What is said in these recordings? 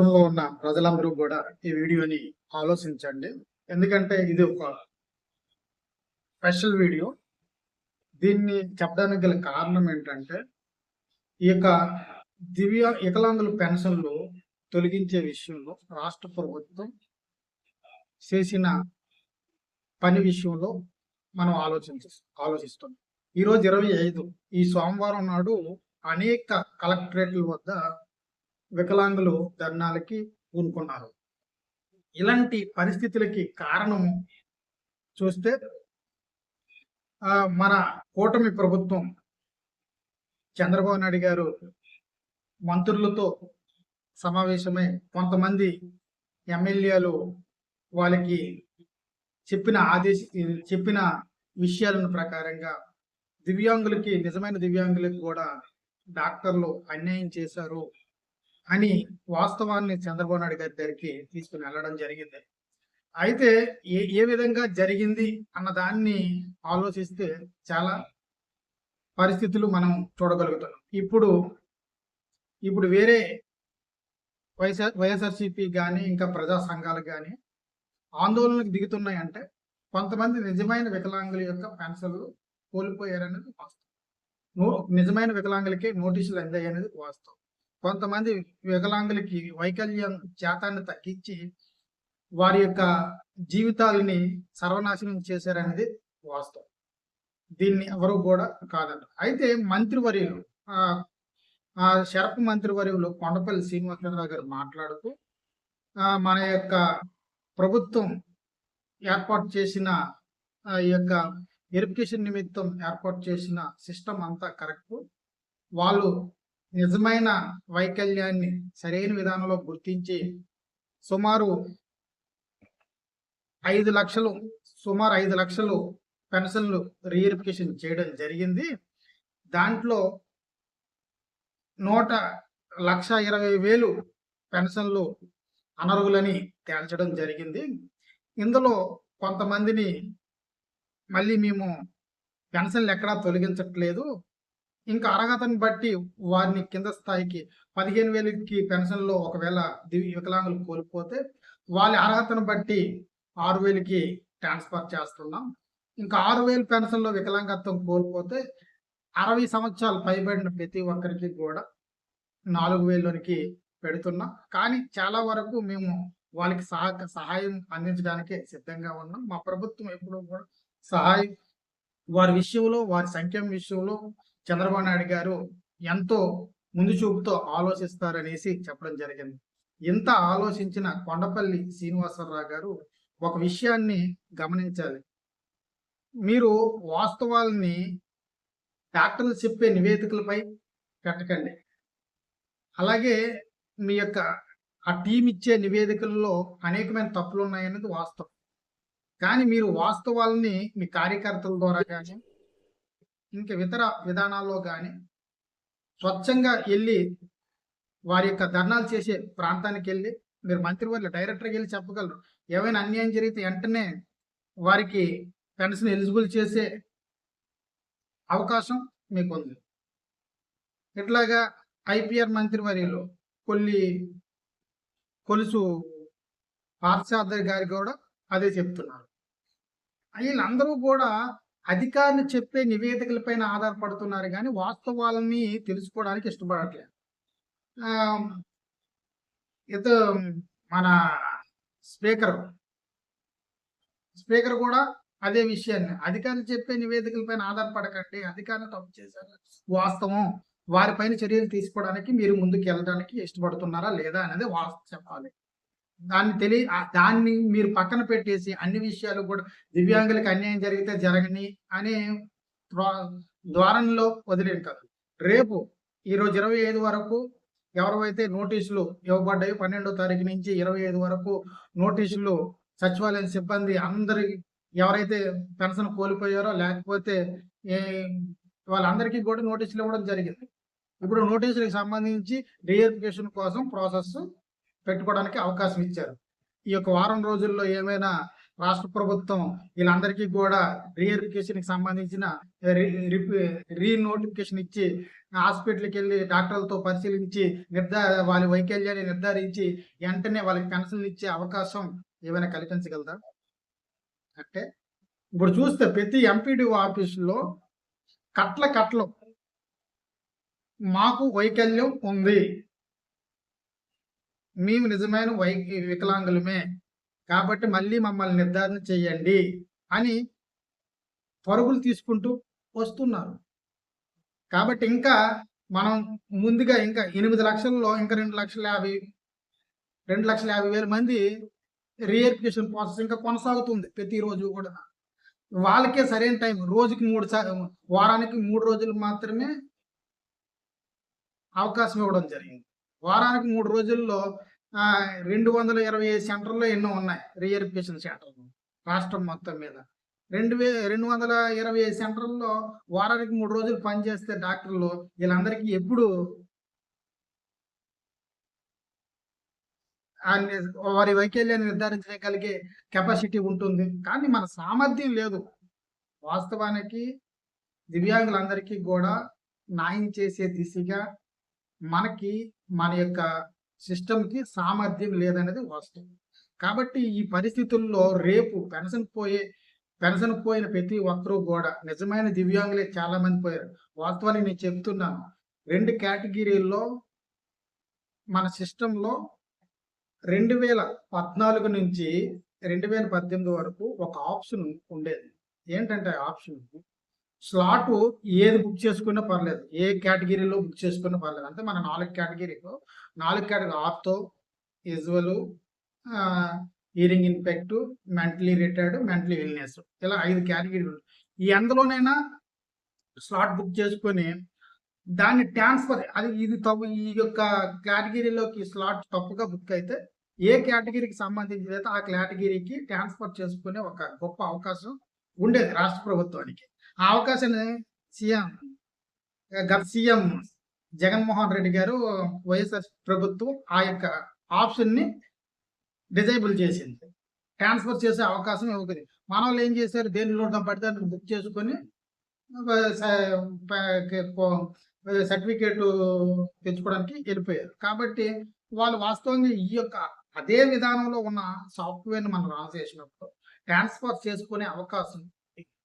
రాష్ట్రంలో ఉన్న ప్రజలందరూ కూడా ఈ వీడియోని ఆలోచించండి. ఎందుకంటే ఇది ఒక స్పెషల్ వీడియో. దీన్ని చెప్పడానికి గల కారణం ఏంటంటే ఈ యొక్క దివ్య వికలాంగుల పెన్షన్లు తొలగించే విషయంలో రాష్ట్ర ప్రభుత్వం చేసిన పని విషయంలో మనం ఆలోచించ ఆలోచిస్తాం ఈరోజు ఇరవై ఐదు ఈ సోమవారం నాడు అనేక కలెక్టరేట్ల వద్ద వికలాంగులు ధర్నాలకి పూనుకున్నారు. ఇలాంటి పరిస్థితులకి కారణం చూస్తే మన కూటమి ప్రభుత్వం చంద్రబాబు నాయుడు గారు మంత్రులతో సమావేశమై కొంతమంది ఎమ్మెల్యేలు వాళ్ళకి చెప్పిన ఆదేశ చెప్పిన విషయాలను ప్రకారంగా దివ్యాంగులకి నిజమైన దివ్యాంగులకు కూడా డాక్టర్లు అన్యాయం చేశారు. అని వాస్తవాన్ని చంద్రబాబు నాయుడు గారి దగ్గరికి తీసుకుని వెళ్ళడం జరిగింది. అయితే ఏ ఏ విధంగా జరిగింది అన్న దాన్ని ఆలోచిస్తే చాలా పరిస్థితులు మనం చూడగలుగుతున్నాం. ఇప్పుడు ఇప్పుడు వేరే వైఎస్ఆర్ వైఎస్ఆర్సిపి కానీ ఇంకా ప్రజా సంఘాలు కానీ ఆందోళనకు దిగుతున్నాయంటే కొంతమంది నిజమైన వికలాంగుల యొక్క పెన్షన్లు కోల్పోయారనేది వాస్తవం. నిజమైన వికలాంగులకి నోటీసులు అందాయి అనేది వాస్తవం. కొంతమంది వికలాంగులకి వైకల్యం శాతాన్ని తగ్గించి వారి యొక్క జీవితాలని సర్వనాశనం చేశారనేది వాస్తవం. దీన్ని ఎవరు కూడా కాదంట అయితే మంత్రివర్యులు ఆ, శరప్ మంత్రివర్యులు కొండపల్లి శ్రీనివాసరావు గారు మాట్లాడుతూ మన యొక్క ప్రభుత్వం ఏర్పాటు చేసిన ఆ ఈ యొక్క వెరిఫికేషన్ నిమిత్తం ఏర్పాటు చేసిన సిస్టమ్ అంతా కరెక్ట్. వాళ్ళు నిజమైన వైకల్యాన్ని సరైన విధానంలో గుర్తించి సుమారు ఐదు లక్షలు సుమారు ఐదు లక్షలు పెన్షన్లు రీవెరిఫికేషన్ చేయడం జరిగింది. దాంట్లో నూట లక్ష ఇరవై వేలు పెన్షన్లు అనర్హులని తేల్చడం జరిగింది. ఇందులో కొంతమందిని మళ్ళీ మేము పెన్షన్లు ఎక్కడా తొలగించట్లేదు. ఇంకా అర్హతను బట్టి వారిని కింద స్థాయికి పదిహేను వేలకి పెన్షన్లో ఒకవేళ దివ్య వికలాంగులు కోల్పోతే వాళ్ళ అర్హతను బట్టి ఆరు వేలకి ట్రాన్స్ఫర్ చేస్తున్నాం. ఇంకా ఆరు వేలు పెన్షన్లో వికలాంగత్వం కోల్పోతే అరవై సంవత్సరాలు పైబడిన ప్రతి ఒక్కరికి కూడా నాలుగు వేలలోనికి పెడుతున్నాం. కానీ చాలా వరకు మేము వాళ్ళకి సహా సహాయం అందించడానికి సిద్ధంగా ఉన్నాం. మా ప్రభుత్వం ఎప్పుడూ కూడా సహాయం వారి విషయంలో వారి సంక్షేమ విషయంలో చంద్రబాబు నాయుడు గారు ఎంతో ముందు చూపుతో ఆలోచిస్తారనేసి చెప్పడం జరిగింది. ఇంత ఆలోచించిన కొండపల్లి శ్రీనివాసరావు గారు ఒక విషయాన్ని గమనించాలి. మీరు వాస్తవాలని డాక్టర్లు చెప్పే నివేదికలపై పెట్టకండి. అలాగే మీ యొక్క ఆ టీం ఇచ్చే నివేదికల్లో అనేకమైన తప్పులు ఉన్నాయనేది వాస్తవం. కానీ మీరు వాస్తవాలని మీ కార్యకర్తల ద్వారా కానీ ఇంకా ఇతర విధానాల్లో కానీ స్వచ్ఛంగా వెళ్ళి వారి యొక్క ధర్నాలు చేసే ప్రాంతానికి వెళ్ళి మీరు మంత్రివర్యులు డైరెక్టర్కి వెళ్ళి చెప్పగలరు. ఏమైనా అన్యాయం జరిగితే వెంటనే వారికి పెన్షన్ ఎలిజిబుల్ చేసే అవకాశం మీకు ఉంది ఇట్లాగా ఐపీఆర్ మంత్రివర్యులు కొల్లి కొలుసు పార్థసారథి గారి కూడా అదే చెప్తున్నారు. వీళ్ళందరూ కూడా అధికారులు చెప్పే నివేదికలపైన ఆధారపడుతున్నారు కానీ వాస్తవాలని తెలుసుకోవడానికి ఇష్టపడట్లేదు. ఆ, మన స్పీకర్ స్పీకర్ కూడా అదే విషయాన్ని అధికారులు చెప్పే నివేదికలపైన ఆధారపడకండి అధికారులు తప్పు చేశారు. వాస్తవం వారిపైన చర్యలు తీసుకోవడానికి మీరు ముందుకు వెళ్ళడానికి ఇష్టపడుతున్నారా లేదా అనేది వాస్తవం చెప్పాలి. దాన్ని తెలియ దాన్ని మీరు పక్కన పెట్టేసి అన్ని విషయాలు కూడా దివ్యాంగులకు అన్యాయం జరిగితే జరగని అనే ద్వారంలో వదిలేను కాదు. రేపు ఈరోజు ఇరవై ఐదు వరకు ఎవరైతే నోటీసులు ఇవ్వబడ్డాయి పన్నెండో తారీఖు నుంచి ఇరవై ఐదు వరకు నోటీసులు సచివాలయం సిబ్బంది అందరి ఎవరైతే పెన్షన్ కోల్పోయారో లేకపోతే వాళ్ళందరికీ కూడా నోటీసులు ఇవ్వడం జరిగింది. ఇప్పుడు నోటీసులకు సంబంధించి రీఎరిఫికేషన్ కోసం ప్రాసెస్ పెట్టుకోవడానికి అవకాశం ఇచ్చారు. ఈ యొక్క వారం రోజుల్లో ఏమైనా రాష్ట్ర ప్రభుత్వం వీళ్ళందరికీ కూడా రీఎరిఫికేషన్కి సంబంధించిన రీ నోటిఫికేషన్ ఇచ్చి హాస్పిటల్కి వెళ్ళి డాక్టర్లతో పరిశీలించి నిర్ధార వాళ్ళ వైకల్యాన్ని నిర్ధారించి వెంటనే వాళ్ళకి పెన్షన్లు ఇచ్చే అవకాశం ఏమైనా కల్పించగలదా అంటే ఇప్పుడు చూస్తే ప్రతి ఎంపీడీ ఆఫీసులో కట్ల కట్లు. మాకు వైకల్యం ఉంది. మేము నిజమైన వై వికలాంగులమే. కాబట్టి మళ్ళీ మమ్మల్ని నిర్ధారణ చేయండి అని పరుగులు తీసుకుంటూ వస్తున్నారు. కాబట్టి ఇంకా మనం ముందుగా ఇంకా ఎనిమిది లక్షల్లో ఇంకా రెండు లక్షల యాభై రెండు లక్షల యాభై వేల మంది రీఎరిఫికేషన్ ప్రాసెస్ ఇంకా కొనసాగుతుంది ప్రతిరోజు కూడా. వాళ్ళకే సరైన టైం రోజుకి మూడు వారానికి మూడు రోజులు మాత్రమే అవకాశం ఇవ్వడం జరిగింది. వారానికి మూడు రోజుల్లో రెండు వందల ఇరవై ఐదు సెంటర్లో ఎన్నో ఉన్నాయి. రీఎరిఫికేషన్ సెంటర్లు రాష్ట్రం మొత్తం మీద. రెండు వే రెండు వందల ఇరవై ఐదు సెంటర్లో వారానికి మూడు రోజులు పనిచేస్తే డాక్టర్లు వీళ్ళందరికీ ఎప్పుడు వారి వైకల్యాన్ని నిర్ధారించగలిగే కెపాసిటీ ఉంటుంది. కానీ మన సామర్థ్యం లేదు. వాస్తవానికి దివ్యాంగులందరికీ కూడా న్యాయం చేసే దిశగా మనకి మన యొక్క సిస్టమ్కి సామర్థ్యం లేదనేది వాస్తవం. కాబట్టి ఈ పరిస్థితుల్లో రేపు పెన్షన్ పోయే పెన్షన్ పోయిన ప్రతి ఒక్కరూ కూడా నిజమైన దివ్యాంగులే చాలా మంది పోయారు. వాస్తవానికి నేను చెప్తున్నాను. రెండు కేటగిరీల్లో మన సిస్టంలో రెండు వేల పద్నాలుగు నుంచి రెండు వేల పద్దెనిమిది వరకు ఒక ఆప్షన్ ఉండేది. ఏంటంటే ఆప్షన్? స్లాట్ ఏది బుక్ చేసుకున్నా పర్లేదు. ఏ కేటగిరీలో బుక్ చేసుకున్నా పర్లేదు. అంటే మన నాలుగు కేటగిరీలో. నాలుగు category ortho visual hearing impaired mentally retarded mentally illness ఇలా ఐదు కేటగిరీలు. ఈ అందులోనైనా స్లాట్ బుక్ చేసుకొని దాన్ని ట్రాన్స్ఫర్ అది ఇది తప్పు. ఈ యొక్క కేటగిరీలోకి స్లాట్ తప్పుగా బుక్ అయితే ఏ కేటగిరీకి సంబంధించి అయితే ఆ కేటగిరీకి ట్రాన్స్ఫర్ చేసుకునే ఒక గొప్ప అవకాశం ఉండేది రాష్ట్ర ప్రభుత్వానికి. ఆ అవకాశాన్ని సీఎం గత సీఎం జగన్మోహన్ రెడ్డి గారు వైఎస్ఆర్ ప్రభుత్వం ఆ యొక్క ఆప్షన్ని డిజైబుల్ చేసింది. ట్రాన్స్ఫర్ చేసే అవకాశం ఇవ్వదు మన వాళ్ళు ఏం చేశారు? దేనిలో పడితే బుక్ చేసుకొని సర్టిఫికేట్ తెచ్చుకోవడానికి వెళ్ళిపోయారు. కాబట్టి వాళ్ళు వాస్తవంగా ఈ యొక్క అదే విధానంలో ఉన్న సాఫ్ట్వేర్ని మనం రాసేసినప్పుడు చేసినప్పుడు ట్రాన్స్ఫర్ చేసుకునే అవకాశం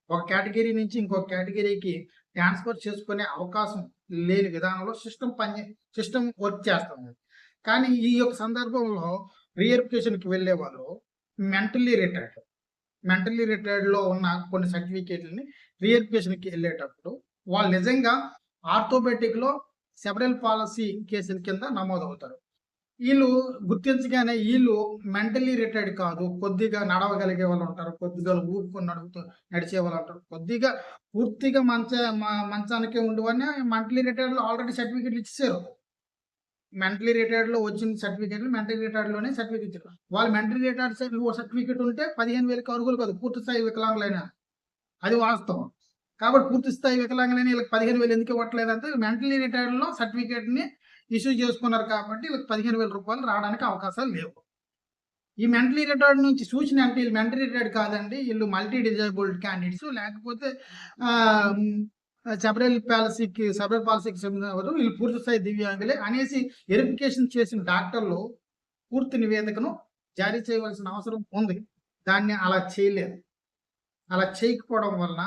ఒక కేటగిరీ నుంచి ఇంకొక కేటగిరీకి ట్రాన్స్ఫర్ చేసుకునే అవకాశం లేని విధానంలో సిస్టమ్ పని సిస్టమ్ వర్క్ చేస్తుంది. కానీ ఈ యొక్క సందర్భంలో రీఎడ్యుకేషన్కి వెళ్ళే వాళ్ళు మెంటల్లీ రిటైర్డ్. మెంటల్లీ రిటైర్డ్లో ఉన్న కొన్ని సర్టిఫికేట్లని రీఎడ్యుకేషన్కి వెళ్ళేటప్పుడు వాళ్ళు నిజంగా ఆర్థోబెటిక్లో సెపరల్ పాలసీ కేసుల కింద నమోదవుతారు. వీళ్ళు గుర్తించగానే వీళ్ళు మెంటలీ రిటైర్డ్ కాదు. కొద్దిగా నడవగలిగే వాళ్ళు ఉంటారు. కొద్దిగా ఊపుకొని నడుపుతూ నడిచే వాళ్ళు ఉంటారు. కొద్దిగా పూర్తిగా మంచ మంచానికే ఉండవని మెంటలీ రిటైర్డ్లో ఆల్రెడీ సర్టిఫికెట్లు ఇచ్చారు మెంటలీ రిటైర్డ్లో వచ్చిన సర్టిఫికేట్లు మెంటలీ రిటైర్డ్లోనే సర్టిఫికేట్ ఇచ్చారు. వాళ్ళు మెంటలీ రిటైర్డ్ సర్టిఫికేట్ ఉంటే పదిహేను వేలకి అరుగులు కాదు. పూర్తి స్థాయి వికలాంగులైన. అది వాస్తవం. కాబట్టి పూర్తి స్థాయి వికలాంగులైన వీళ్ళకి పదిహేను వేలు ఎందుకు ఇవ్వట్లేదంటే మెంటలీ రిటైర్డ్లో సర్టిఫికేట్ని ఇష్యూ చేసుకున్నారు కాబట్టి వీళ్ళకి పదిహేను వేల రూపాయలు రావడానికి అవకాశాలు లేవు. ఈ మెంటలీ రిటైర్డ్ నుంచి సూచన అంటే వీళ్ళు మెంటలీ రిటైర్డ్ కాదండి. వీళ్ళు మల్టీ డిజేబుల్డ్ క్యాండిడేట్స్ లేకపోతే సెపరేట్ పాలసీకి సెపరేట్ పాలసీకి చెందిన వారు వీళ్ళు పూర్తి స్థాయి దివ్యాంగులే అనేసి వెరిఫికేషన్ చేసిన డాక్టర్లు పూర్తి నివేదికను జారీ చేయవలసిన అవసరం ఉంది. దాన్ని అలా చేయలేదు. అలా చేయకపోవడం వలన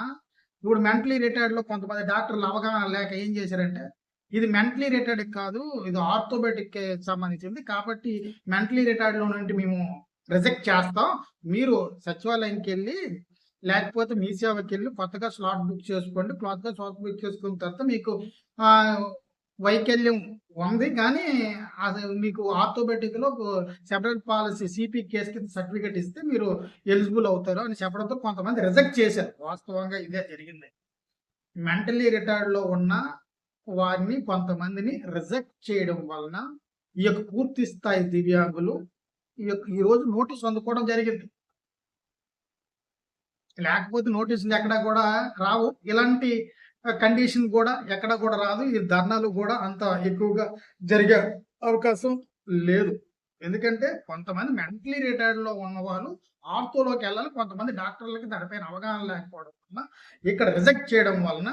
ఇప్పుడు మెంటలీ రిటైర్డ్లో కొంతమంది డాక్టర్లు అవగాహన లేక ఏం చేశారంటే ఇది మెంటలీ రిటైర్డ్ కాదు ఇది ఆర్థోబెటిక్ సంబంధించింది. కాబట్టి మెంటలీ రిటైర్డ్లో నుండి మేము రిజెక్ట్ చేస్తాం. మీరు సచివాలయంకి వెళ్ళి లేకపోతే మీ సేవకి వెళ్ళి కొత్తగా స్లాట్ బుక్ చేసుకోండి. కొత్తగా స్లాట్ బుక్ చేసుకున్న తర్వాత మీకు వైకల్యం ఉంది. కానీ అది మీకు ఆర్థోబెటిక్లో సెపరేట్ పాలసీ సిపి కేసు కింద సర్టిఫికేట్ ఇస్తే మీరు ఎలిజిబుల్ అవుతారు అని చెప్పడంతో కొంతమంది రిజెక్ట్ చేశారు. వాస్తవంగా ఇదే జరిగింది. మెంటలీ రిటైర్డ్లో ఉన్న వారిని కొంతమందిని రిజెక్ట్ చేయడం వలన ఈ యొక్క పూర్తి స్థాయి దివ్యాంగులు ఈ యొక్క ఈ రోజు నోటీస్ అందుకోవడం జరిగింది. లేకపోతే నోటీసులు ఎక్కడ కూడా రావు. ఇలాంటి కండిషన్ కూడా ఎక్కడ కూడా రాదు. ఈ ధర్నాలు కూడా అంత ఎక్కువగా జరిగే అవకాశం లేదు. ఎందుకంటే కొంతమంది మెంటలీ రిటైర్డ్లో ఉన్న వాళ్ళు ఆర్థోలోకి వెళ్ళాలి. కొంతమంది డాక్టర్లకి దానిపైన అవగాహన లేకపోవడం వలన ఇక్కడ రిజెక్ట్ చేయడం వలన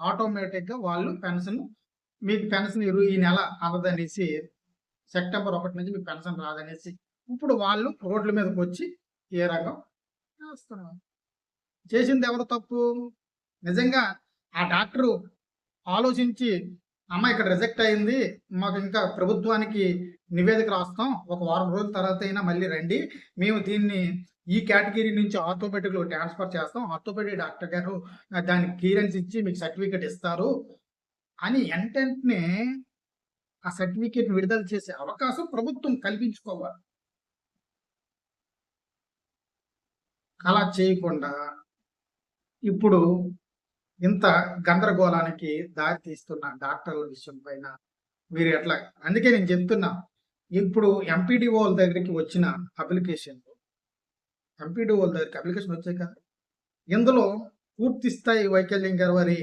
ఆటోమేటిక్గా వాళ్ళు పెన్షన్ మీకు పెన్షన్ ఇరు ఈ నెల అందదనేసి సెప్టెంబర్ ఒకటి నుంచి మీకు పెన్షన్ రాదనేసి ఇప్పుడు వాళ్ళు రోడ్ల మీదకి వచ్చి ఏ రంగం చేస్తున్నారు? చేసింది ఎవరు తప్పు? నిజంగా ఆ డాక్టరు ఆలోచించి అమ్మ ఇక్కడ రిజెక్ట్ అయింది మాకు ఇంకా ప్రభుత్వానికి నివేదిక రాస్తాం ఒక వారం రోజుల తర్వాత అయినా మళ్ళీ రండి మేము దీన్ని ఈ కేటగిరీ నుంచి ఆర్థోపెటిక్లో ట్రాన్స్ఫర్ చేస్తాం. ఆర్థోపెటిక్ డాక్టర్ గారు దానికి క్లియరెన్స్ ఇచ్చి మీకు సర్టిఫికేట్ ఇస్తారు అని వెంటనే ఆ సర్టిఫికేట్ విడుదల చేసే అవకాశం ప్రభుత్వం కల్పించుకోవాలి. అలా చేయకుండా ఇప్పుడు ఇంత గందరగోళానికి దారి తీస్తున్న డాక్టర్ల విషయం పైన మీరు ఎట్లా అందుకే నేను చెప్తున్నా ఇప్పుడు ఎంపీడీఓల దగ్గరికి వచ్చిన ఎంపీడీ వాళ్ళ దగ్గరికి అప్లికేషన్ వచ్చాయి కదా. ఇందులో పూర్తి స్థాయి వైకల్యం గారి వారి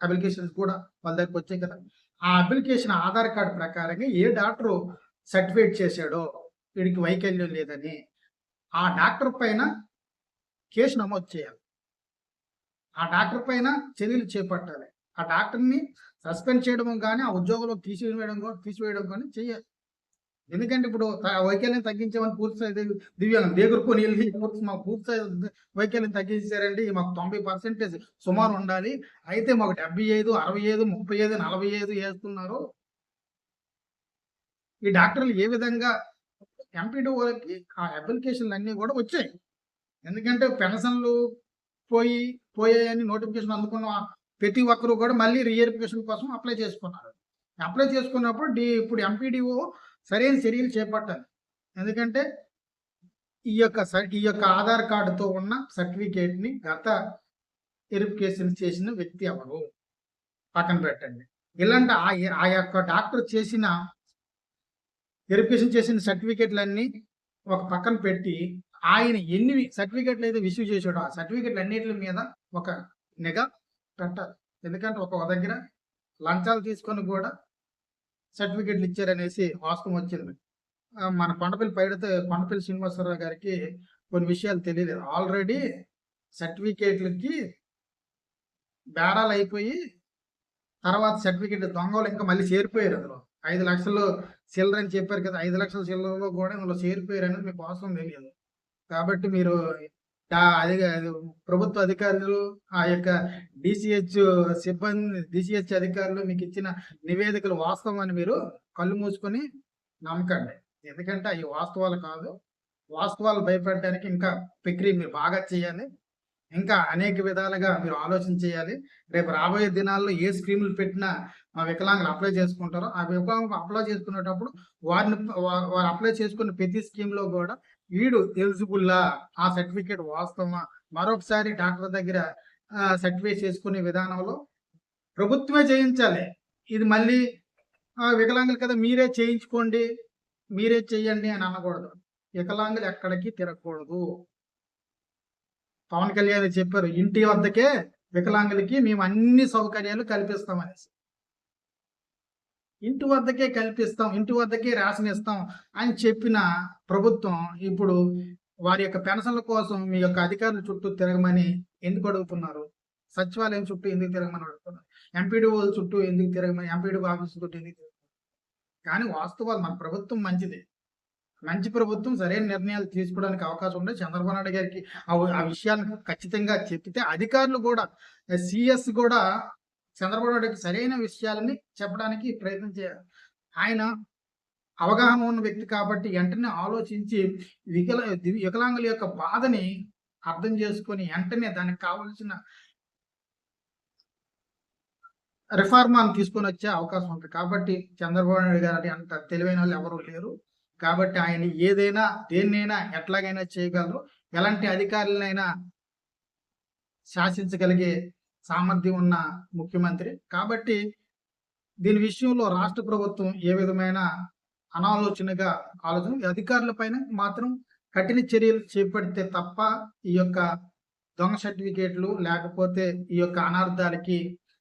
అప్లికేషన్స్ కూడా వాళ్ళ దగ్గరికి వచ్చాయి కదా. ఆ అప్లికేషన్ ఆధార్ కార్డు ప్రకారంగా ఏ డాక్టరు సర్టిఫికేట్ చేశాడో వీడికి వైకల్యం లేదని ఆ డాక్టర్ పైన కేసు నమోదు చేయాలి. ఆ డాక్టర్ పైన చర్యలు చేపట్టాలి. ఆ డాక్టర్ని సస్పెండ్ చేయడం కానీ ఆ ఉద్యోగంలో తీసివేయడం కానీ తీసివేయడం కానీ చేయాలి. ఎందుకంటే ఇప్పుడు వైకల్యం తగ్గించామని పూర్తి స్థాయి దివ్యాంగం దేగురుకొని వెళ్ళి మాకు పూర్తి వైకల్యం తగ్గించారండి మాకు తొంభై పర్సెంటేజ్ సుమారు ఉండాలి. అయితే మాకు డెబ్బై ఐదు అరవై ఐదు ముప్పై ఐదు నలభై ఐదు వేస్తున్నారు. ఈ డాక్టర్లు ఏ విధంగా ఎంపీడీఓలకి ఆ అప్లికేషన్లు అన్నీ కూడా వచ్చాయి. ఎందుకంటే పెన్షన్లు పోయి పోయాయని నోటిఫికేషన్ అందుకున్న ప్రతి ఒక్కరు కూడా మళ్ళీ రీఎరిఫికేషన్ కోసం అప్లై చేసుకున్నారు. అప్లై చేసుకున్నప్పుడు డి ఇప్పుడు ఎంపీడీఓ సరైన చర్యలు చేపట్టాలి. ఎందుకంటే ఈ యొక్క సర్- ఈ యొక్క ఆధార్ కార్డుతో ఉన్న సర్టిఫికేట్ని గత వెరిఫికేషన్ చేసిన వ్యక్తి ఎవరు? పక్కన పెట్టండి. ఇలాంటి ఆ ఆ యొక్క డాక్టర్ చేసిన వెరిఫికేషన్ చేసిన సర్టిఫికేట్లన్నీ ఒక పక్కన పెట్టి ఆయన ఎన్ని సర్టిఫికేట్లు అయితే ఇష్యూ చేశాడో ఆ సర్టిఫికేట్లు అన్నిటి మీద ఒక నిఘా పెట్టాలి. ఎందుకంటే ఒక దగ్గర లంచాలు తీసుకొని కూడా సర్టిఫికెట్లు ఇచ్చారనేసి వాస్తవం వచ్చింది. మన కొండపల్లి పైడితే కొండపల్లి శ్రీనివాసరావు గారికి కొన్ని విషయాలు తెలియలేదు. ఆల్రెడీ సర్టిఫికేట్లకి బేరాలు అయిపోయి తర్వాత సర్టిఫికేట్ దొంగలు ఇంకా మళ్ళీ చేరిపోయారు అందులో. ఐదు లక్షలు సిల్లర్ అని చెప్పారు కదా ఐదు లక్షల సిల్లర్లో కూడా ఇందులో చేరిపోయారు అనేది మీకు వాస్తవం తెలియదు. కాబట్టి మీరు అది ప్రభుత్వ అధికారులు ఆ యొక్క డిసిహెచ్ సిబ్బంది డిసిహెచ్ అధికారులు మీకు ఇచ్చిన నివేదికలు వాస్తవం అని మీరు కళ్ళు మూసుకొని నమ్మకండి. ఎందుకంటే అవి వాస్తవాలు కాదు. వాస్తవాలు భయపడడానికి ఇంకా ప్రక్రియ మీరు బాగా చేయాలి. ఇంకా అనేక విధాలుగా మీరు ఆలోచన చేయాలి. రేపు రాబోయే దినాల్లో ఏ స్కీములు పెట్టినా మా వికలాంగులు అప్లై చేసుకుంటారో ఆ వికలాంగులు అప్లై చేసుకునేటప్పుడు వారిని వారు అప్లై చేసుకున్న ప్రతి స్కీమ్లో కూడా వీడు ఎలిజిబుల్లా ఆ సర్టిఫికేట్ వాస్తవమా? మరొకసారి డాక్టర్ దగ్గర సర్టిఫికేట్ చేసుకునే విధానంలో ప్రభుత్వమే చేయించాలి. ఇది మళ్ళీ వికలాంగులు కదా మీరే చేయించుకోండి మీరే చేయండి అని అనకూడదు. వికలాంగులు ఎక్కడికి తిరగకూడదు. పవన్ కళ్యాణ్ చెప్పారు ఇంటి వద్దకే వికలాంగులకి మేము అన్ని సౌకర్యాలు కల్పిస్తామనేసి. ఇంటి వద్దకే కల్పిస్తాం ఇంటి వద్దకే రేషన్ ఇస్తాం అని చెప్పిన ప్రభుత్వం ఇప్పుడు వారి యొక్క పెన్షన్ల కోసం మీ యొక్క అధికారుల చుట్టూ తిరగమని ఎందుకు అడుగుతున్నారు? సచివాలయం చుట్టూ ఎందుకు తిరగమని అడుగుతున్నారు? ఎంపీడీఓల చుట్టూ ఎందుకు తిరగమని ఎంపీడీఓ ఆఫీస్ చుట్టూ ఎందుకు తిరగమని? కానీ వాస్తవాలు మన ప్రభుత్వం మంచిది. మంచి ప్రభుత్వం సరైన నిర్ణయాలు తీసుకోవడానికి అవకాశం ఉంటే చంద్రబాబు నాయుడు గారికి. ఆ విషయాన్ని ఖచ్చితంగా చెప్పితే అధికారులు కూడా సిఎస్ కూడా చంద్రబాబు నాయుడుకి సరైన విషయాలని చెప్పడానికి ప్రయత్నం చే ఆయన అవగాహన ఉన్న వ్యక్తి కాబట్టి వెంటనే ఆలోచించి వికల వికలాంగుల యొక్క బాధని అర్థం చేసుకొని వెంటనే దానికి కావలసిన రిఫార్మాన్ని తీసుకొని వచ్చే అవకాశం ఉంటుంది కాబట్టి చంద్రబాబు నాయుడు గారు అంత తెలివైన వాళ్ళు ఎవరూ లేరు. కాబట్టి ఆయన ఏదైనా దేన్నైనా ఎట్లాగైనా చేయగలరు. ఎలాంటి అధికారులనైనా శాసించగలిగే సామర్థ్యం ఉన్న ముఖ్యమంత్రి. కాబట్టి దీని విషయంలో రాష్ట్ర ప్రభుత్వం ఏ విధమైన అనాలోచనగా ఆలోచన ఈ అధికారుల పైన మాత్రం కఠిన చర్యలు చేపడితే తప్ప ఈ యొక్క దొంగ సర్టిఫికేట్లు లేకపోతే ఈ యొక్క అనార్థాలకి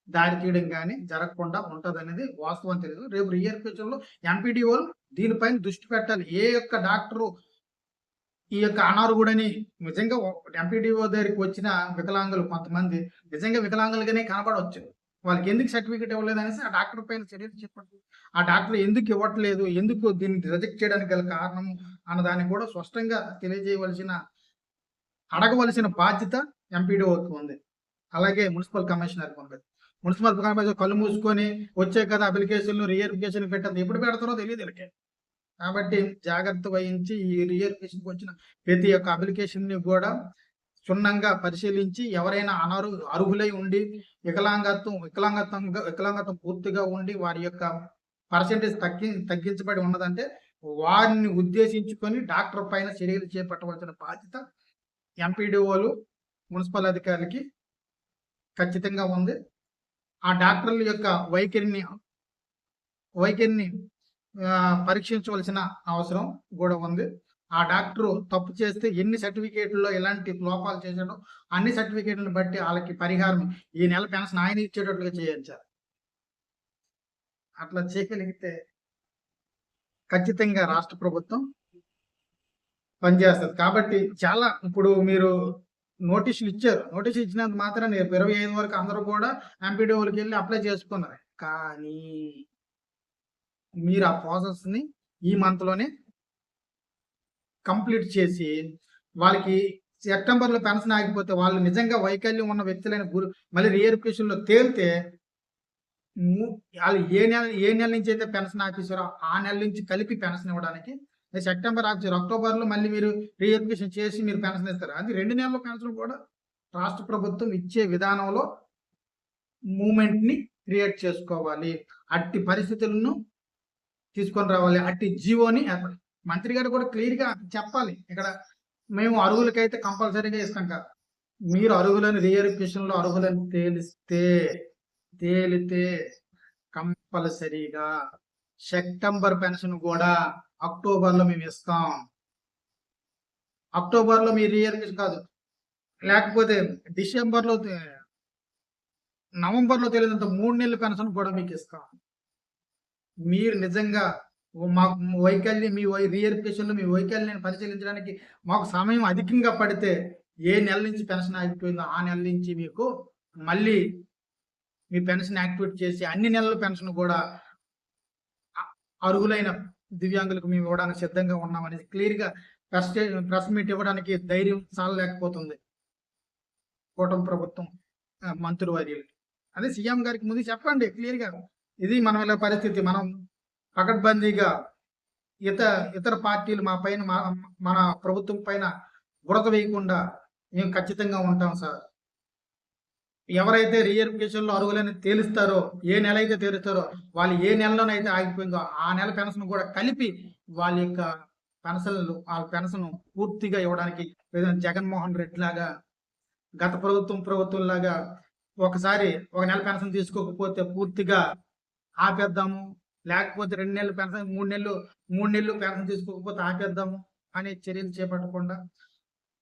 దారి తీయడం కానీ జరగకుండా ఉంటుంది అనేది వాస్తవం. తెలియదు రేపు రియర్ ఫ్యూచర్లో ఎంపీడీఓలు దీనిపైన దృష్టి పెట్టాలి. ఏ యొక్క డాక్టరు ఈ యొక్క అనారుగుడని నిజంగా ఎంపీడీఓ దగ్గరికి వచ్చిన వికలాంగులు కొంతమంది నిజంగా వికలాంగులుగానే కనపడవచ్చు. వాళ్ళకి ఎందుకు సర్టిఫికేట్ ఇవ్వలేదు అనేసి ఆ డాక్టర్ పైన చర్యలు చెప్పండి ఆ డాక్టర్ ఎందుకు ఇవ్వట్లేదు ఎందుకు దీన్ని రిజెక్ట్ చేయడానికి గల కారణం అన్న దాన్ని కూడా స్పష్టంగా తెలియజేయవలసిన అడగవలసిన బాధ్యత ఎంపీడీఓకి ఉంది. అలాగే మున్సిపల్ కమిషనర్కి ఉంది. మున్సిపల్ కమిషనర్ కళ్ళు మూసుకొని వచ్చే కదా అప్లికేషన్లు రీఎరిఫికేషన్ పెట్టండి. ఎప్పుడు పెడతారో తెలియదు వీళ్ళకి. కాబట్టి జాగ్రత్త వహించి ఈ రియర్వేషన్కి వచ్చిన ప్రతి ఒక్క అప్లికేషన్ని కూడా క్షుణ్ణంగా పరిశీలించి ఎవరైనా అనరు అర్హులై ఉండి వికలాంగత్వం వికలాంగత్వంగా వికలాంగత్వం పూర్తిగా ఉండి వారి యొక్క పర్సెంటేజ్ తగ్గి తగ్గించబడి ఉన్నదంటే వారిని ఉద్దేశించుకొని డాక్టర్ పైన చర్యలు చేపట్టవలసిన బాధ్యత ఎంపీడీఓలు మున్సిపల్ అధికారులకి ఖచ్చితంగా ఉంది. ఆ డాక్టర్ల యొక్క వైఖరిని వైఖరిని పరీక్షించవలసిన అవసరం కూడా ఉంది. ఆ డాక్టర్ తప్పు చేస్తే ఎన్ని సర్టిఫికేట్లలో ఎలాంటి లోపాలు చేశాడో అన్ని సర్టిఫికేట్లను బట్టి వాళ్ళకి పరిహారం ఈ నెల పెన్షన్ ఆయన ఇచ్చేటట్లుగా చేయించాలి అట్లా చేయగలిగితే ఖచ్చితంగా రాష్ట్ర ప్రభుత్వం పనిచేస్తుంది. కాబట్టి చాలా ఇప్పుడు మీరు నోటీసులు ఇచ్చారు. నోటీస్ ఇచ్చినంత మాత్రం ఇరవై ఐదు వరకు అందరూ కూడా ఎంపీడీఓలకి వెళ్ళి అప్లై చేసుకున్నారు. కానీ మీరు ఆ ప్రాసెస్ని ఈ మంత్లోనే కంప్లీట్ చేసి వాళ్ళకి సెప్టెంబర్లో పెన్షన్ ఆగిపోతే వాళ్ళు నిజంగా వైకల్యం ఉన్న వ్యక్తులైన గురు మళ్ళీ రీఎరిఫికేషన్ తేలితే వాళ్ళు ఏ నెల ఏ నెల నుంచి అయితే పెన్షన్ ఆఫీసరో ఆ నెల నుంచి కలిపి పెన్షన్ ఇవ్వడానికి సెప్టెంబర్ ఆఫీసర్ అక్టోబర్లో మళ్ళీ మీరు రీఎడ్యుకేషన్ చేసి మీరు పెన్షన్ ఇస్తారు. అది రెండు నెలల పెన్షన్ కూడా రాష్ట్ర ప్రభుత్వం ఇచ్చే విధానంలో మూమెంట్ని క్రియేట్ చేసుకోవాలి. అట్టి పరిస్థితులను తీసుకొని రావాలి. అట్టి జీవోని ఏర్పడి మంత్రి గారు కూడా క్లియర్గా చెప్పాలి. ఇక్కడ మేము అర్హులకైతే కంపల్సరీగా ఇస్తాం కాదు. మీరు అర్హులని రీఎరిఫికేషన్లో అర్హులని తేలిస్తే తేలితే కంపల్సరీగా సెప్టెంబర్ పెన్షన్ కూడా అక్టోబర్లో మేము ఇస్తాం. అక్టోబర్లో మీరు రీఎరిఫికేషన్ కాదు. లేకపోతే డిసెంబర్లో తెలియదంత నవంబర్లో మూడు నెలల పెన్షన్ కూడా మీకు ఇస్తాం. మీరు నిజంగా మాకు వైకల్యం మీ వై మీ వైకల్యాన్ని పరిశీలించడానికి మాకు సమయం అధికంగా పడితే ఏ నెల నుంచి పెన్షన్ ఆగిపోయిందో ఆ నెల నుంచి మీకు మళ్ళీ మీ పెన్షన్ యాక్టివేట్ చేసి అన్ని నెలల పెన్షన్ కూడా అర్హులైన దివ్యాంగులకు మేము ఇవ్వడానికి సిద్ధంగా ఉన్నామని క్లియర్గా ప్రెస్ ప్రెస్ మీట్ ఇవ్వడానికి ధైర్యం చాలలేకపోతుంది. కూటమి ప్రభుత్వం మంత్రి వర్యులు. అదే సీఎం గారికి ముందు చెప్పండి క్లియర్గా. ఇది మన వల్ల పరిస్థితి. మనం పకడ్బందీగా ఇతర ఇతర పార్టీలు మా పైన మన ప్రభుత్వం పైన బురద వేయకుండా మేము ఖచ్చితంగా ఉంటాం సార్. ఎవరైతే రీఎరిఫికేషన్ అరుగులని తేలుస్తారో ఏ నెల అయితే తేలుస్తారో వాళ్ళు ఏ నెలలోనైతే ఆగిపోయిందో ఆ నెల పెన్షన్ కూడా కలిపి వాళ్ళ యొక్క పెన్షన్లు ఆ పెన్షన్ పూర్తిగా ఇవ్వడానికి జగన్మోహన్ రెడ్డి లాగా గత ప్రభుత్వం ప్రభుత్వం లాగా ఒకసారి ఒక నెల పెన్షన్ తీసుకోకపోతే పూర్తిగా ఆపేద్దాము. లేకపోతే రెండు నెలలు పెన్షన్ మూడు నెలలు మూడు నెలలు పెన్షన్ తీసుకోకపోతే ఆపేద్దాము అనే చర్యలు చేపట్టకుండా.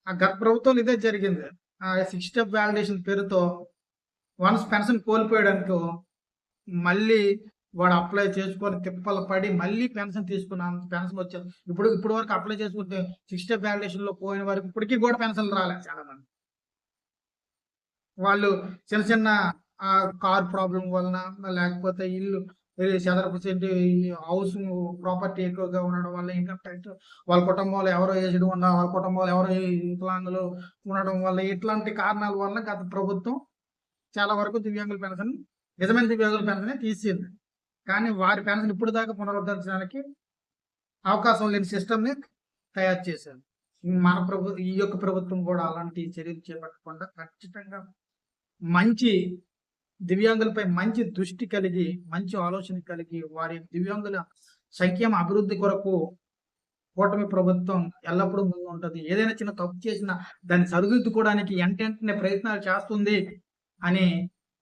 ఆ గత ప్రభుత్వంలో ఇదే జరిగింది. ఆ సిక్స్ స్టెప్ వ్యాలిడేషన్ పేరుతో వన్స్ పెన్షన్ కోల్పోయాడనుకో మళ్ళీ వాడు అప్లై చేసుకొని తిప్పలు పడి మళ్ళీ పెన్షన్ తీసుకున్నాం పెన్షన్ వచ్చేది ఇప్పుడు ఇప్పుడు వరకు అప్లై చేసుకుంటే సిక్స్ స్టెప్ వ్యాలిడేషన్లో పోయిన వరకు ఇప్పటికీ కూడా పెన్షన్లు రాలేదు చాలా మంది వాళ్ళు చిన్న చిన్న ఆ కార్ ప్రాబ్లం వలన లేకపోతే ఇల్లు చదరపు సెంటు హౌస్ ప్రాపర్టీ ఎక్కువగా ఉండడం వల్ల ఇన్కమ్ ట్యాక్స్ వాళ్ళ కుటుంబంలో ఎవరో ఏజ్డ్ ఉన్న వాళ్ళ కుటుంబంలో ఎవరో వికలాంగులు ఉండడం వల్ల ఇట్లాంటి కారణాల వల్ల గత ప్రభుత్వం చాలా వరకు దివ్యాంగుల పెన్షన్ నిజమైన దివ్యాంగుల పెన్షన్ తీసింది. కానీ వారి పెన్షన్ ఇప్పుడు దాకా పునరుద్ధరించడానికి అవకాశం లేని సిస్టమ్ని తయారు చేశారు. మన ప్రభుత్వం ఈ యొక్క ప్రభుత్వం కూడా అలాంటి చర్యలు చేపట్టకుండా ఖచ్చితంగా మంచి దివ్యాంగులపై మంచి దృష్టి కలిగి మంచి ఆలోచన కలిగి వారి దివ్యాంగుల సంక్షేమ అభివృద్ధి కొరకు కూటమి ప్రభుత్వం ఎల్లప్పుడూ ముందు ఉంటుంది. ఏదైనా చిన్న తప్పు చేసినా దాన్ని సరిదిద్దుకోవడానికి ఎంటెంటనే ప్రయత్నాలు చేస్తుంది అనే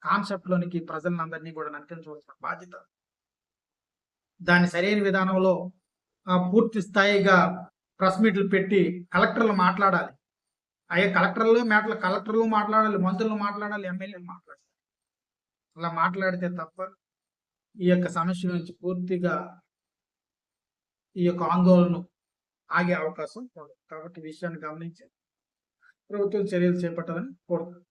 కాన్సెప్ట్ లోనికి ప్రజలందరినీ కూడా నటించవలసిన బాధ్యత. దాన్ని సరైన విధానంలో పూర్తి స్థాయిగా ప్రెస్ మీట్లు పెట్టి కలెక్టర్లు మాట్లాడాలి. అయ్యే కలెక్టర్లు మేటలు కలెక్టర్లు మాట్లాడాలి మంత్రులు మాట్లాడాలి ఎమ్మెల్యేలు మాట్లాడాలి. అలా మాట్లాడితే తప్ప ఈ యొక్క సమస్య నుంచి పూర్తిగా ఈ యొక్క ఆందోళన ఆగే అవకాశం ఉండదు. కాబట్టి విషయాన్ని గమనించి ప్రభుత్వం చర్యలు చేపట్టాలని కోరుతున్నాను